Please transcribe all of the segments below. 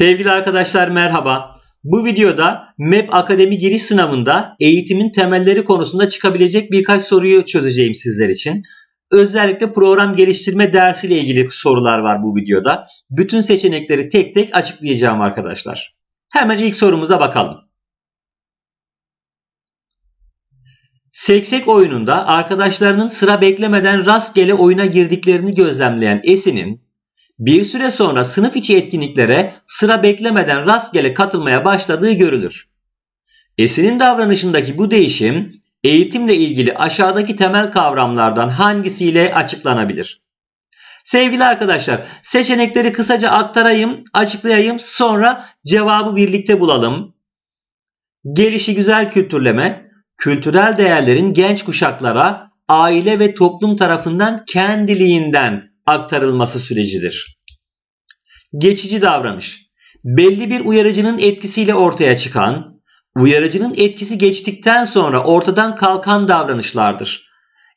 Sevgili arkadaşlar merhaba. Bu videoda MEP Akademi giriş sınavında eğitimin temelleri konusunda çıkabilecek birkaç soruyu çözeceğim sizler için. Özellikle program geliştirme dersiyle ilgili sorular var bu videoda. Bütün seçenekleri tek tek açıklayacağım arkadaşlar. Hemen ilk sorumuza bakalım. Seksek oyununda arkadaşlarının sıra beklemeden rastgele oyuna girdiklerini gözlemleyen Esin'in bir süre sonra sınıf içi etkinliklere sıra beklemeden rastgele katılmaya başladığı görülür. Esin'in davranışındaki bu değişim eğitimle ilgili aşağıdaki temel kavramlardan hangisiyle açıklanabilir? Sevgili arkadaşlar, seçenekleri kısaca aktarayım, açıklayayım, sonra cevabı birlikte bulalım. Gelişi güzel kültürleme, kültürel değerlerin genç kuşaklara aile ve toplum tarafından kendiliğinden aktarılması sürecidir. Geçici davranış. Belli bir uyarıcının etkisiyle ortaya çıkan, uyarıcının etkisi geçtikten sonra ortadan kalkan davranışlardır.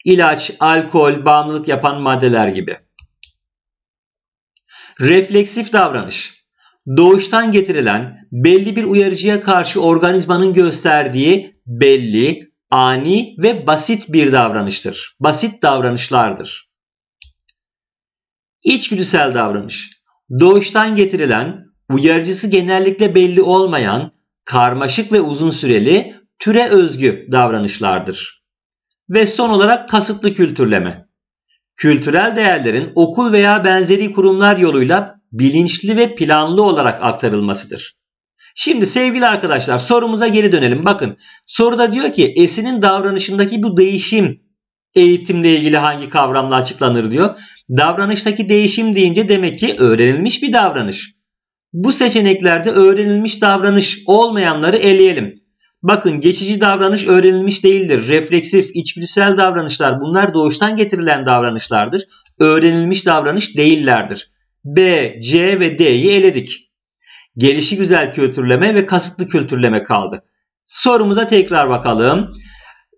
İlaç, alkol, bağımlılık yapan maddeler gibi. Refleksif davranış. Doğuştan getirilen belli bir uyarıcıya karşı organizmanın gösterdiği belli, ani ve basit bir davranıştır. Basit davranışlardır. İçgüdüsel davranış. Doğuştan getirilen, uyarıcısı genellikle belli olmayan, karmaşık ve uzun süreli, türe özgü davranışlardır. Ve son olarak kasıtlı kültürleme. Kültürel değerlerin okul veya benzeri kurumlar yoluyla bilinçli ve planlı olarak aktarılmasıdır. Şimdi sevgili arkadaşlar sorumuza geri dönelim. Bakın soruda diyor ki Esin'in davranışındaki bu değişim eğitimle ilgili hangi kavramla açıklanır diyor. Davranıştaki değişim deyince demek ki öğrenilmiş bir davranış. Bu seçeneklerde öğrenilmiş davranış olmayanları eleyelim. Bakın geçici davranış öğrenilmiş değildir. Refleksif, içgüdüsel davranışlar bunlar doğuştan getirilen davranışlardır. Öğrenilmiş davranış değillerdir. B, C ve D'yi eledik. Gelişi güzel kültürleme ve kasıtlı kültürleme kaldı. Sorumuza tekrar bakalım.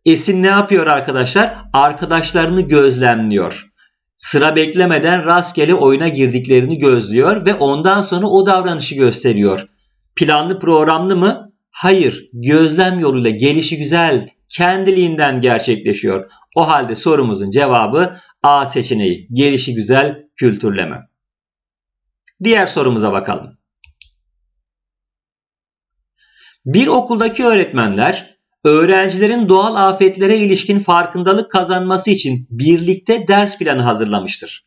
Esin ne yapıyor arkadaşlar? Arkadaşlarını gözlemliyor. Sıra beklemeden rastgele oyuna girdiklerini gözlüyor ve ondan sonra o davranışı gösteriyor. Planlı programlı mı? Hayır. Gözlem yoluyla gelişi güzel kendiliğinden gerçekleşiyor. O halde sorumuzun cevabı A seçeneği. Gelişi güzel kültürleme. Diğer sorumuza bakalım. Bir okuldaki öğretmenler öğrencilerin doğal afetlere ilişkin farkındalık kazanması için birlikte ders planı hazırlamıştır.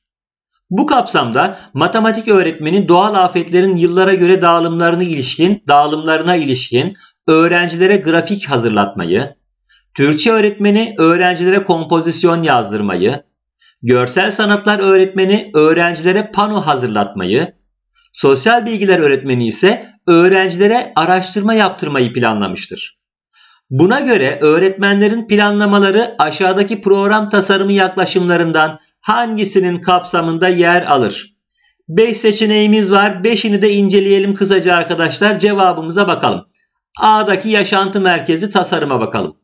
Bu kapsamda matematik öğretmeni doğal afetlerin yıllara göre dağılımlarına ilişkin, dağılımlarına ilişkin öğrencilere grafik hazırlatmayı, Türkçe öğretmeni öğrencilere kompozisyon yazdırmayı, görsel sanatlar öğretmeni öğrencilere pano hazırlatmayı, sosyal bilgiler öğretmeni ise öğrencilere araştırma yaptırmayı planlamıştır. Buna göre öğretmenlerin planlamaları aşağıdaki program tasarımı yaklaşımlarından hangisinin kapsamında yer alır? 5 seçeneğimiz var. 5'ini de inceleyelim kısaca arkadaşlar. Cevabımıza bakalım. A'daki yaşantı merkezi tasarıma bakalım.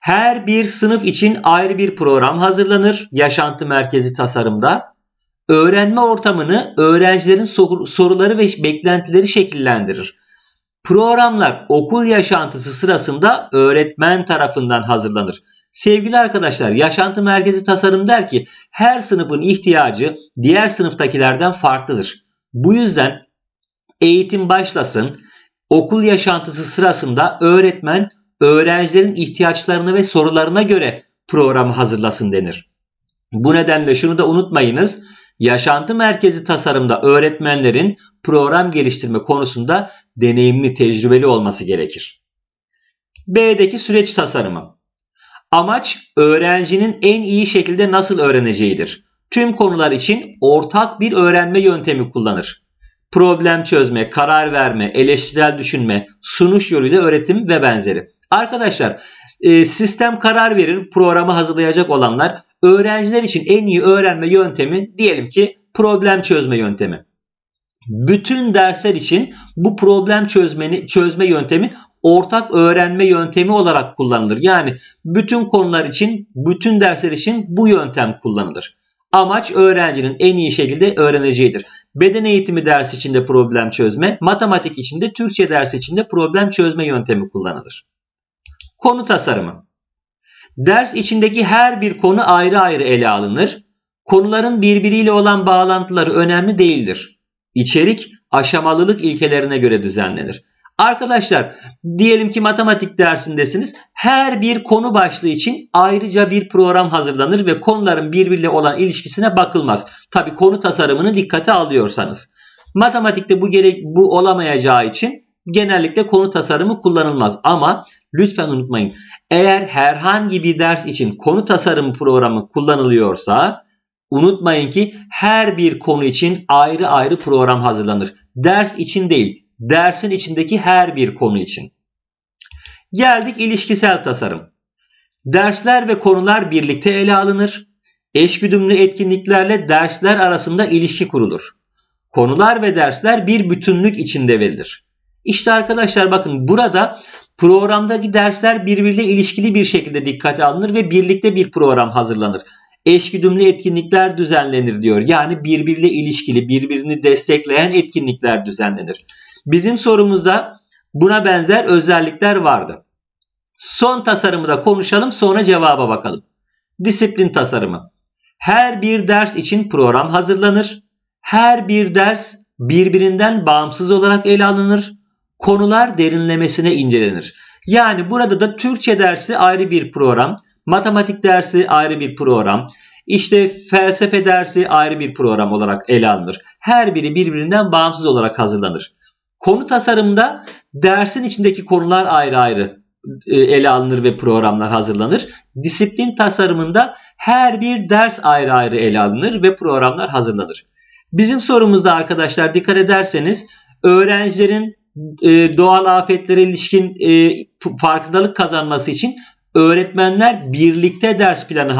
Her bir sınıf için ayrı bir program hazırlanır yaşantı merkezi tasarımda. Öğrenme ortamını öğrencilerin soruları ve beklentileri şekillendirir. Programlar okul yaşantısı sırasında öğretmen tarafından hazırlanır. Sevgili arkadaşlar yaşantı merkezi tasarım der ki her sınıfın ihtiyacı diğer sınıftakilerden farklıdır. Bu yüzden eğitim başlasın okul yaşantısı sırasında öğretmen öğrencilerin ihtiyaçlarını ve sorularına göre programı hazırlasın denir. Bu nedenle şunu da unutmayınız. Yaşantı merkezi tasarımda öğretmenlerin program geliştirme konusunda deneyimli, tecrübeli olması gerekir. B'deki süreç tasarımı. Amaç öğrencinin en iyi şekilde nasıl öğreneceğidir. Tüm konular için ortak bir öğrenme yöntemi kullanır. Problem çözme, karar verme, eleştirel düşünme, sunuş yoluyla öğretim ve benzeri. Arkadaşlar e, sistem karar verir programı hazırlayacak olanlar öğrenciler için en iyi öğrenme yöntemi diyelim ki problem çözme yöntemi. Bütün dersler için bu problem çözmeni, çözme yöntemi ortak öğrenme yöntemi olarak kullanılır. Yani bütün konular için, bütün dersler için bu yöntem kullanılır. Amaç öğrencinin en iyi şekilde öğreneceğidir. Beden eğitimi dersi içinde problem çözme, matematik içinde, Türkçe dersi içinde problem çözme yöntemi kullanılır. Konu tasarımı. Ders içindeki her bir konu ayrı ayrı ele alınır. Konuların birbiriyle olan bağlantıları önemli değildir. İçerik aşamalılık ilkelerine göre düzenlenir. Arkadaşlar diyelim ki matematik dersindesiniz. Her bir konu başlığı için ayrıca bir program hazırlanır ve konuların birbiriyle olan ilişkisine bakılmaz. Tabi konu tasarımını dikkate alıyorsanız. Matematikte bu gerek bu olamayacağı için genellikle konu tasarımı kullanılmaz. Ama lütfen unutmayın. Eğer herhangi bir ders için konu tasarımı programı kullanılıyorsa unutmayın ki her bir konu için ayrı ayrı program hazırlanır. Ders için değil, dersin içindeki her bir konu için. Geldik ilişkisel tasarım. Dersler ve konular birlikte ele alınır. Eşgüdümlü etkinliklerle dersler arasında ilişki kurulur. Konular ve dersler bir bütünlük içinde verilir. İşte arkadaşlar bakın burada programdaki dersler birbiriyle ilişkili bir şekilde dikkate alınır ve birlikte bir program hazırlanır. Eşgüdümlü etkinlikler düzenlenir diyor. Yani birbiriyle ilişkili, birbirini destekleyen etkinlikler düzenlenir. Bizim sorumuzda buna benzer özellikler vardı. Son tasarımı da konuşalım sonra cevaba bakalım. Disiplin tasarımı. Her bir ders için program hazırlanır. Her bir ders birbirinden bağımsız olarak ele alınır. Konular derinlemesine incelenir. Yani burada da Türkçe dersi ayrı bir program, matematik dersi ayrı bir program, işte felsefe dersi ayrı bir program olarak ele alınır. Her biri birbirinden bağımsız olarak hazırlanır. Konu tasarımında dersin içindeki konular ayrı ayrı e, ele alınır ve programlar hazırlanır. Disiplin tasarımında her bir ders ayrı ayrı ele alınır ve programlar hazırlanır. Bizim sorumuzda arkadaşlar dikkat ederseniz öğrencilerin e, doğal afetlere ilişkin e, farkındalık kazanması için öğretmenler birlikte ders planı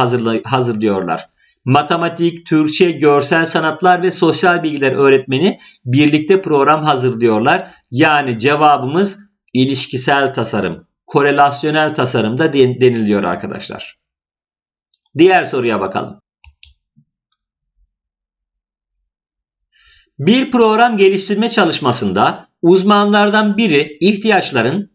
hazırlıyorlar matematik, Türkçe, görsel sanatlar ve sosyal bilgiler öğretmeni birlikte program hazırlıyorlar. Yani cevabımız ilişkisel tasarım, korelasyonel tasarım da deniliyor arkadaşlar. Diğer soruya bakalım. Bir program geliştirme çalışmasında uzmanlardan biri ihtiyaçların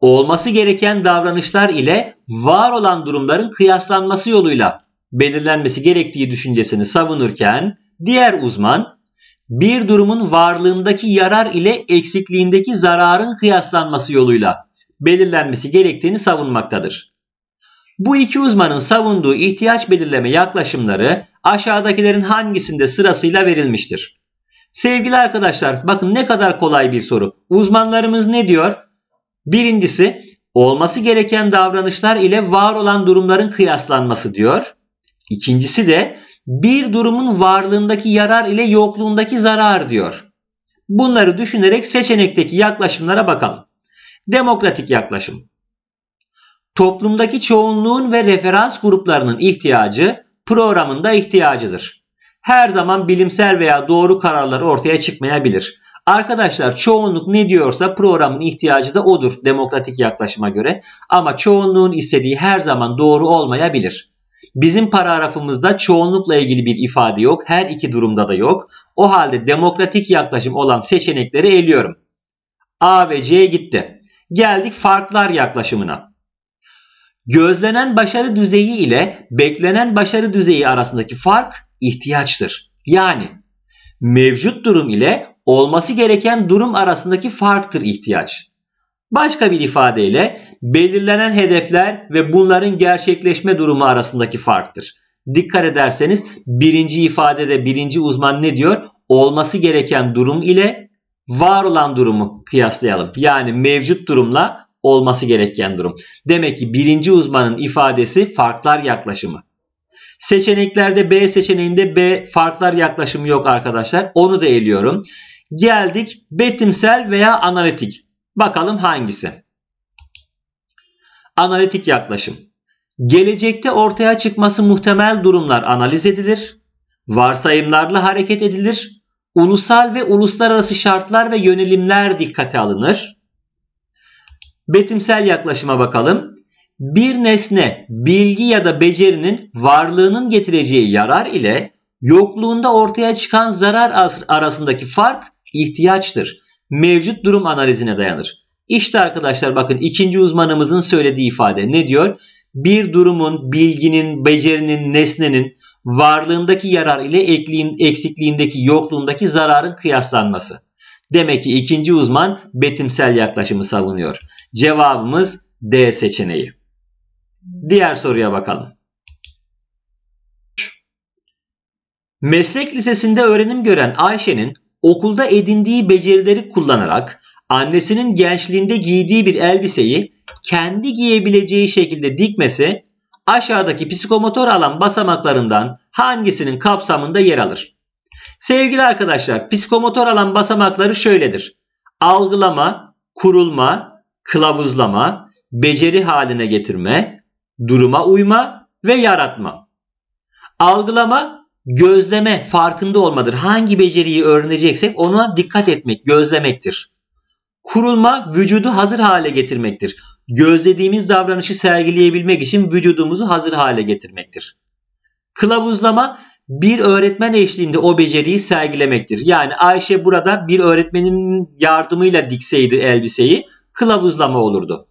olması gereken davranışlar ile var olan durumların kıyaslanması yoluyla belirlenmesi gerektiği düşüncesini savunurken diğer uzman bir durumun varlığındaki yarar ile eksikliğindeki zararın kıyaslanması yoluyla belirlenmesi gerektiğini savunmaktadır. Bu iki uzmanın savunduğu ihtiyaç belirleme yaklaşımları aşağıdakilerin hangisinde sırasıyla verilmiştir? Sevgili arkadaşlar bakın ne kadar kolay bir soru. Uzmanlarımız ne diyor? Birincisi olması gereken davranışlar ile var olan durumların kıyaslanması diyor. İkincisi de bir durumun varlığındaki yarar ile yokluğundaki zarar diyor. Bunları düşünerek seçenekteki yaklaşımlara bakalım. Demokratik yaklaşım. Toplumdaki çoğunluğun ve referans gruplarının ihtiyacı programında ihtiyacıdır. Her zaman bilimsel veya doğru kararlar ortaya çıkmayabilir. Arkadaşlar çoğunluk ne diyorsa programın ihtiyacı da odur demokratik yaklaşıma göre. Ama çoğunluğun istediği her zaman doğru olmayabilir. Bizim paragrafımızda çoğunlukla ilgili bir ifade yok. Her iki durumda da yok. O halde demokratik yaklaşım olan seçenekleri eliyorum. A ve C gitti. Geldik farklar yaklaşımına. Gözlenen başarı düzeyi ile beklenen başarı düzeyi arasındaki fark ihtiyaçtır. Yani mevcut durum ile olması gereken durum arasındaki farktır ihtiyaç. Başka bir ifadeyle belirlenen hedefler ve bunların gerçekleşme durumu arasındaki farktır. Dikkat ederseniz birinci ifadede birinci uzman ne diyor? Olması gereken durum ile var olan durumu kıyaslayalım. Yani mevcut durumla olması gereken durum. Demek ki birinci uzmanın ifadesi farklar yaklaşımı. Seçeneklerde B seçeneğinde B farklar yaklaşımı yok arkadaşlar. Onu da eliyorum. Geldik betimsel veya analitik. Bakalım hangisi? Analitik yaklaşım. Gelecekte ortaya çıkması muhtemel durumlar analiz edilir. Varsayımlarla hareket edilir. Ulusal ve uluslararası şartlar ve yönelimler dikkate alınır. Betimsel yaklaşıma bakalım. Bir nesne, bilgi ya da becerinin varlığının getireceği yarar ile yokluğunda ortaya çıkan zarar arasındaki fark ihtiyaçtır. Mevcut durum analizine dayanır. İşte arkadaşlar bakın ikinci uzmanımızın söylediği ifade ne diyor? Bir durumun, bilginin, becerinin, nesnenin varlığındaki yarar ile eksikliğindeki, yokluğundaki zararın kıyaslanması. Demek ki ikinci uzman betimsel yaklaşımı savunuyor. Cevabımız D seçeneği. Diğer soruya bakalım. Meslek lisesinde öğrenim gören Ayşe'nin okulda edindiği becerileri kullanarak annesinin gençliğinde giydiği bir elbiseyi kendi giyebileceği şekilde dikmesi aşağıdaki psikomotor alan basamaklarından hangisinin kapsamında yer alır? Sevgili arkadaşlar, psikomotor alan basamakları şöyledir. Algılama, kurulma, kılavuzlama, beceri haline getirme, duruma uyma ve yaratma. Algılama, gözleme, farkında olmadır. Hangi beceriyi öğreneceksek ona dikkat etmek, gözlemektir. Kurulma, vücudu hazır hale getirmektir. Gözlediğimiz davranışı sergileyebilmek için vücudumuzu hazır hale getirmektir. Kılavuzlama, bir öğretmen eşliğinde o beceriyi sergilemektir. Yani Ayşe burada bir öğretmenin yardımıyla dikseydi elbiseyi kılavuzlama olurdu.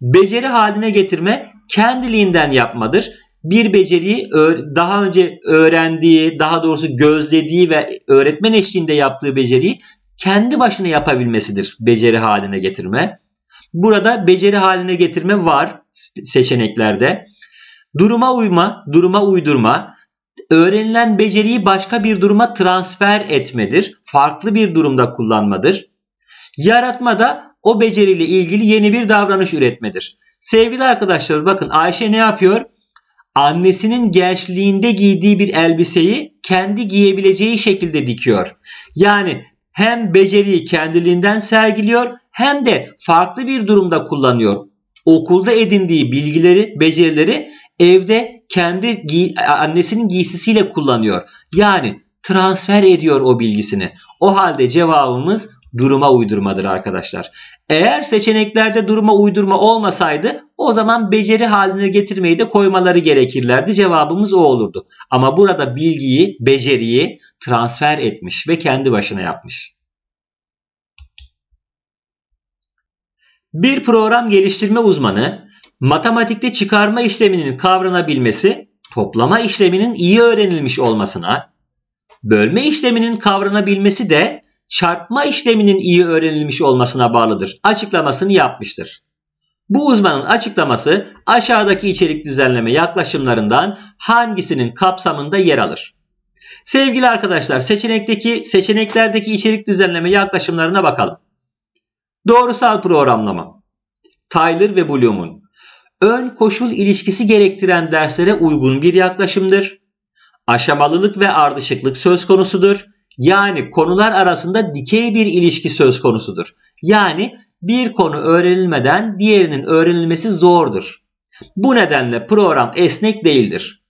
Beceri haline getirme kendiliğinden yapmadır. Bir beceriyi daha önce öğrendiği, daha doğrusu gözlediği ve öğretmen eşliğinde yaptığı beceriyi kendi başına yapabilmesidir beceri haline getirme. Burada beceri haline getirme var seçeneklerde. Duruma uyma, duruma uydurma, öğrenilen beceriyi başka bir duruma transfer etmedir. Farklı bir durumda kullanmadır. Yaratma da o beceriyle ilgili yeni bir davranış üretmedir. Sevgili arkadaşlar bakın Ayşe ne yapıyor? Annesinin gençliğinde giydiği bir elbiseyi kendi giyebileceği şekilde dikiyor. Yani hem beceriyi kendiliğinden sergiliyor hem de farklı bir durumda kullanıyor. Okulda edindiği bilgileri, becerileri evde kendi giy annesinin giysisiyle kullanıyor. Yani transfer ediyor o bilgisini. O halde cevabımız duruma uydurmadır arkadaşlar. Eğer seçeneklerde duruma uydurma olmasaydı o zaman beceri haline getirmeyi de koymaları gerekirlerdi. Cevabımız o olurdu. Ama burada bilgiyi, beceriyi transfer etmiş ve kendi başına yapmış. Bir program geliştirme uzmanı matematikte çıkarma işleminin kavranabilmesi toplama işleminin iyi öğrenilmiş olmasına, bölme işleminin kavranabilmesi de çarpma işleminin iyi öğrenilmiş olmasına bağlıdır. Açıklamasını yapmıştır. Bu uzmanın açıklaması aşağıdaki içerik düzenleme yaklaşımlarından hangisinin kapsamında yer alır? Sevgili arkadaşlar seçenekteki seçeneklerdeki içerik düzenleme yaklaşımlarına bakalım. Doğrusal programlama. Tyler ve Bloom'un ön koşul ilişkisi gerektiren derslere uygun bir yaklaşımdır. Aşamalılık ve ardışıklık söz konusudur. Yani konular arasında dikey bir ilişki söz konusudur. Yani bir konu öğrenilmeden diğerinin öğrenilmesi zordur. Bu nedenle program esnek değildir.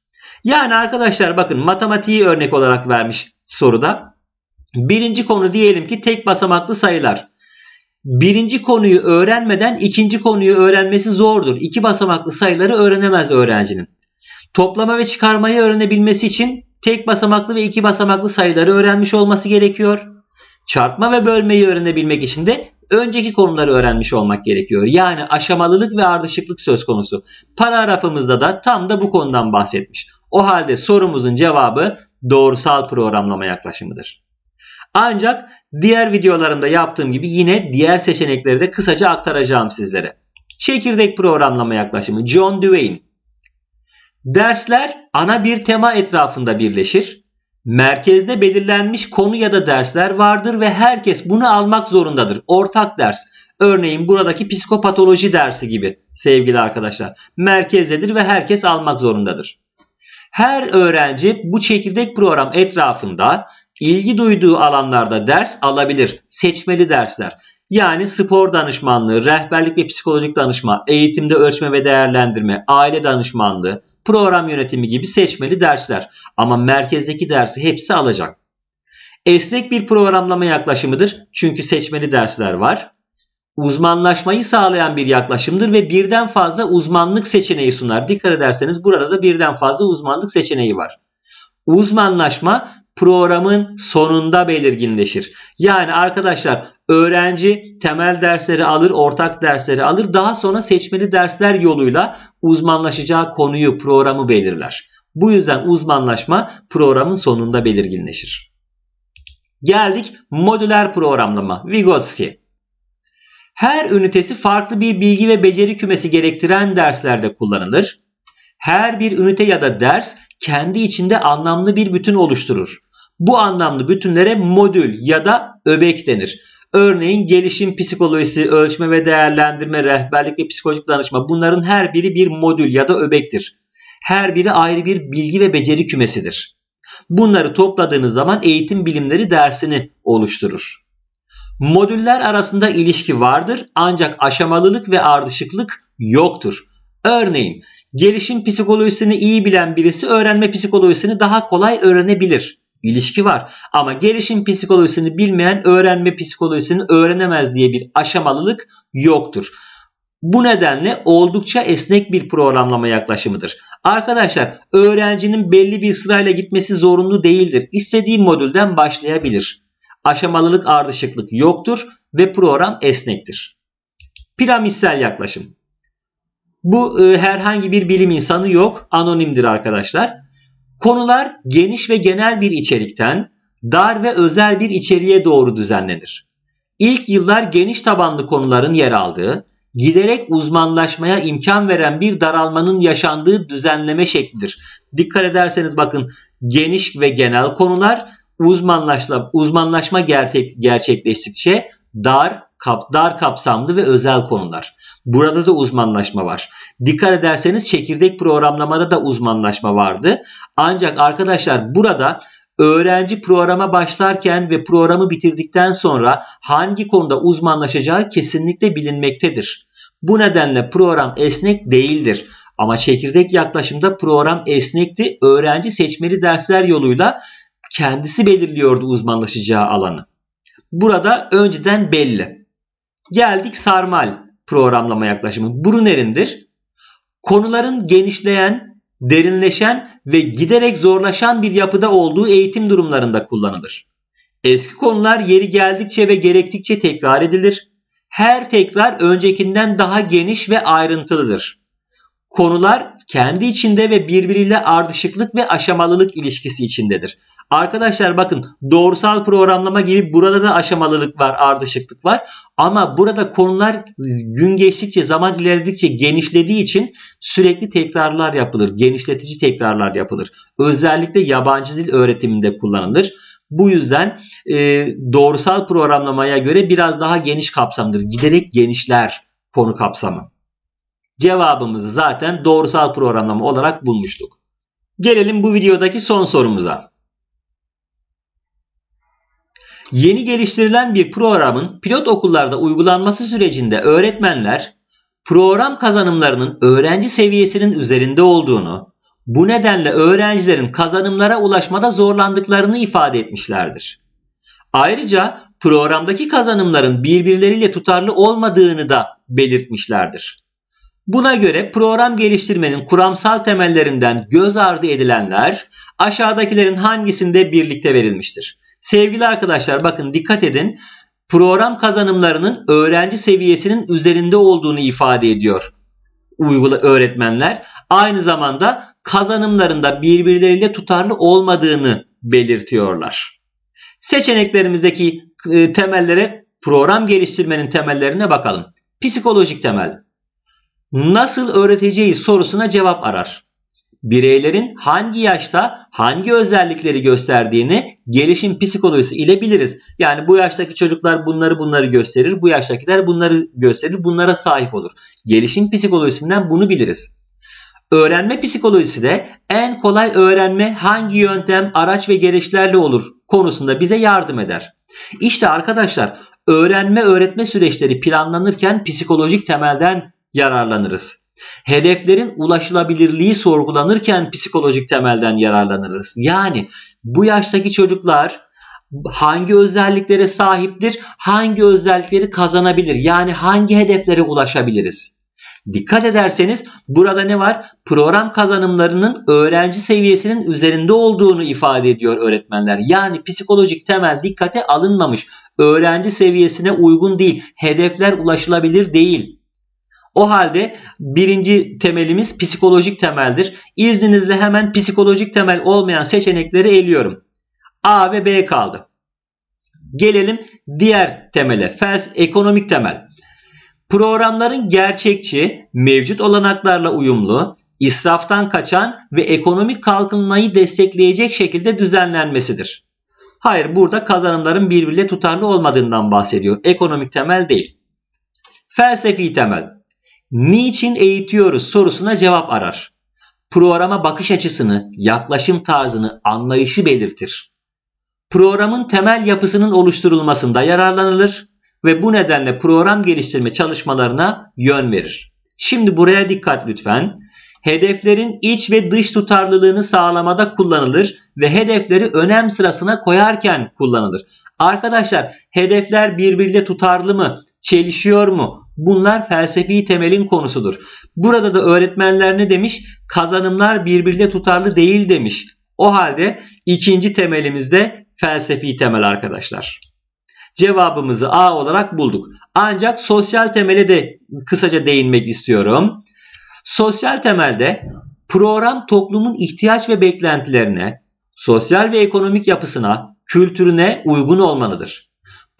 Yani arkadaşlar bakın matematiği örnek olarak vermiş soruda. Birinci konu diyelim ki tek basamaklı sayılar birinci konuyu öğrenmeden ikinci konuyu öğrenmesi zordur. İki basamaklı sayıları öğrenemez öğrencinin. Toplama ve çıkarmayı öğrenebilmesi için tek basamaklı ve iki basamaklı sayıları öğrenmiş olması gerekiyor. Çarpma ve bölmeyi öğrenebilmek için de önceki konuları öğrenmiş olmak gerekiyor. Yani aşamalılık ve ardışıklık söz konusu. Paragrafımızda da tam da bu konudan bahsetmiş. O halde sorumuzun cevabı doğrusal programlama yaklaşımıdır. Ancak diğer videolarımda yaptığım gibi yine diğer seçenekleri de kısaca aktaracağım sizlere. Çekirdek programlama yaklaşımı John Dewey'in. Dersler ana bir tema etrafında birleşir. Merkezde belirlenmiş konu ya da dersler vardır ve herkes bunu almak zorundadır. Ortak ders. Örneğin buradaki psikopatoloji dersi gibi sevgili arkadaşlar. Merkezdedir ve herkes almak zorundadır. Her öğrenci bu çekirdek program etrafında ilgi duyduğu alanlarda ders alabilir. Seçmeli dersler. Yani spor danışmanlığı, rehberlik ve psikolojik danışma, eğitimde ölçme ve değerlendirme, aile danışmanlığı, program yönetimi gibi seçmeli dersler. Ama merkezdeki dersi hepsi alacak. Esnek bir programlama yaklaşımıdır çünkü seçmeli dersler var. uzmanlaşmayı sağlayan bir yaklaşımdır ve birden fazla uzmanlık seçeneği sunar. Dikkat ederseniz burada da birden fazla uzmanlık seçeneği var. Uzmanlaşma programın sonunda belirginleşir. Yani arkadaşlar öğrenci temel dersleri alır, ortak dersleri alır. Daha sonra seçmeli dersler yoluyla uzmanlaşacağı konuyu, programı belirler. Bu yüzden uzmanlaşma programın sonunda belirginleşir. Geldik modüler programlama. Vygotsky. Her ünitesi farklı bir bilgi ve beceri kümesi gerektiren derslerde kullanılır. Her bir ünite ya da ders kendi içinde anlamlı bir bütün oluşturur. Bu anlamlı bütünlere modül ya da öbek denir. Örneğin gelişim psikolojisi, ölçme ve değerlendirme, rehberlik ve psikolojik danışma bunların her biri bir modül ya da öbektir. Her biri ayrı bir bilgi ve beceri kümesidir. Bunları topladığınız zaman eğitim bilimleri dersini oluşturur. Modüller arasında ilişki vardır ancak aşamalılık ve ardışıklık yoktur. Örneğin gelişim psikolojisini iyi bilen birisi öğrenme psikolojisini daha kolay öğrenebilir. İlişki var ama gelişim psikolojisini bilmeyen öğrenme psikolojisini öğrenemez diye bir aşamalılık yoktur. Bu nedenle oldukça esnek bir programlama yaklaşımıdır. Arkadaşlar öğrencinin belli bir sırayla gitmesi zorunlu değildir. İstediği modülden başlayabilir. Aşamalılık ardışıklık yoktur ve program esnektir. Piramitsel yaklaşım. Bu e, herhangi bir bilim insanı yok. Anonimdir arkadaşlar. Konular geniş ve genel bir içerikten dar ve özel bir içeriğe doğru düzenlenir. İlk yıllar geniş tabanlı konuların yer aldığı, giderek uzmanlaşmaya imkan veren bir daralmanın yaşandığı düzenleme şeklidir. Dikkat ederseniz bakın geniş ve genel konular uzmanlaşma, uzmanlaşma gerçek, gerçekleştikçe dar, dar kapsamlı ve özel konular. Burada da uzmanlaşma var. Dikkat ederseniz çekirdek programlamada da uzmanlaşma vardı. Ancak arkadaşlar burada öğrenci programa başlarken ve programı bitirdikten sonra hangi konuda uzmanlaşacağı kesinlikle bilinmektedir. Bu nedenle program esnek değildir. Ama çekirdek yaklaşımda program esnekti. Öğrenci seçmeli dersler yoluyla kendisi belirliyordu uzmanlaşacağı alanı. Burada önceden belli. Geldik sarmal programlama yaklaşımı. Brunner'indir. Konuların genişleyen, derinleşen ve giderek zorlaşan bir yapıda olduğu eğitim durumlarında kullanılır. Eski konular yeri geldikçe ve gerektikçe tekrar edilir. Her tekrar öncekinden daha geniş ve ayrıntılıdır. Konular kendi içinde ve birbiriyle ardışıklık ve aşamalılık ilişkisi içindedir. Arkadaşlar bakın doğrusal programlama gibi burada da aşamalılık var, ardışıklık var. Ama burada konular gün geçtikçe, zaman ilerledikçe genişlediği için sürekli tekrarlar yapılır. Genişletici tekrarlar yapılır. Özellikle yabancı dil öğretiminde kullanılır. Bu yüzden e, doğrusal programlamaya göre biraz daha geniş kapsamdır. Giderek genişler konu kapsamı. Cevabımızı zaten doğrusal programlama olarak bulmuştuk. Gelelim bu videodaki son sorumuza. Yeni geliştirilen bir programın pilot okullarda uygulanması sürecinde öğretmenler program kazanımlarının öğrenci seviyesinin üzerinde olduğunu, bu nedenle öğrencilerin kazanımlara ulaşmada zorlandıklarını ifade etmişlerdir. Ayrıca programdaki kazanımların birbirleriyle tutarlı olmadığını da belirtmişlerdir. Buna göre program geliştirmenin kuramsal temellerinden göz ardı edilenler aşağıdakilerin hangisinde birlikte verilmiştir? Sevgili arkadaşlar bakın dikkat edin. Program kazanımlarının öğrenci seviyesinin üzerinde olduğunu ifade ediyor uygula öğretmenler. Aynı zamanda kazanımlarında birbirleriyle tutarlı olmadığını belirtiyorlar. Seçeneklerimizdeki e, temellere program geliştirmenin temellerine bakalım. Psikolojik temel, nasıl öğreteceği sorusuna cevap arar. Bireylerin hangi yaşta hangi özellikleri gösterdiğini gelişim psikolojisi ile biliriz. Yani bu yaştaki çocuklar bunları bunları gösterir, bu yaştakiler bunları gösterir, bunlara sahip olur. Gelişim psikolojisinden bunu biliriz. Öğrenme psikolojisi de en kolay öğrenme hangi yöntem, araç ve gereçlerle olur konusunda bize yardım eder. İşte arkadaşlar öğrenme öğretme süreçleri planlanırken psikolojik temelden yararlanırız. Hedeflerin ulaşılabilirliği sorgulanırken psikolojik temelden yararlanırız. Yani bu yaştaki çocuklar hangi özelliklere sahiptir, hangi özellikleri kazanabilir? Yani hangi hedeflere ulaşabiliriz? Dikkat ederseniz burada ne var? Program kazanımlarının öğrenci seviyesinin üzerinde olduğunu ifade ediyor öğretmenler. Yani psikolojik temel dikkate alınmamış. Öğrenci seviyesine uygun değil. Hedefler ulaşılabilir değil. O halde birinci temelimiz psikolojik temeldir. İzninizle hemen psikolojik temel olmayan seçenekleri eliyorum. A ve B kaldı. Gelelim diğer temele. Fels ekonomik temel. Programların gerçekçi, mevcut olanaklarla uyumlu, israftan kaçan ve ekonomik kalkınmayı destekleyecek şekilde düzenlenmesidir. Hayır burada kazanımların birbiriyle tutarlı olmadığından bahsediyor. Ekonomik temel değil. Felsefi temel. Niçin eğitiyoruz sorusuna cevap arar. Programa bakış açısını, yaklaşım tarzını, anlayışı belirtir. Programın temel yapısının oluşturulmasında yararlanılır ve bu nedenle program geliştirme çalışmalarına yön verir. Şimdi buraya dikkat lütfen. Hedeflerin iç ve dış tutarlılığını sağlamada kullanılır ve hedefleri önem sırasına koyarken kullanılır. Arkadaşlar hedefler birbiriyle tutarlı mı? Çelişiyor mu? Bunlar felsefi temelin konusudur. Burada da öğretmenler ne demiş? Kazanımlar birbiriyle tutarlı değil demiş. O halde ikinci temelimizde felsefi temel arkadaşlar. Cevabımızı A olarak bulduk. Ancak sosyal temele de kısaca değinmek istiyorum. Sosyal temelde program toplumun ihtiyaç ve beklentilerine, sosyal ve ekonomik yapısına, kültürüne uygun olmalıdır.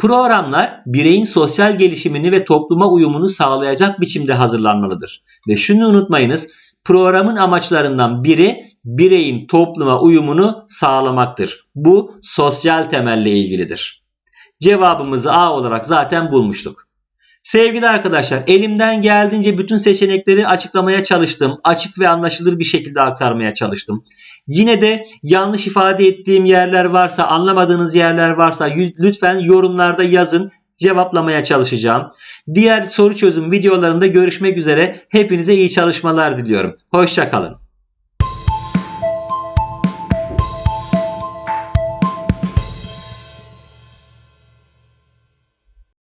Programlar bireyin sosyal gelişimini ve topluma uyumunu sağlayacak biçimde hazırlanmalıdır. Ve şunu unutmayınız, programın amaçlarından biri bireyin topluma uyumunu sağlamaktır. Bu sosyal temelle ilgilidir. Cevabımızı A olarak zaten bulmuştuk. Sevgili arkadaşlar elimden geldiğince bütün seçenekleri açıklamaya çalıştım. Açık ve anlaşılır bir şekilde aktarmaya çalıştım. Yine de yanlış ifade ettiğim yerler varsa, anlamadığınız yerler varsa lütfen yorumlarda yazın. Cevaplamaya çalışacağım. Diğer soru çözüm videolarında görüşmek üzere. Hepinize iyi çalışmalar diliyorum. Hoşçakalın.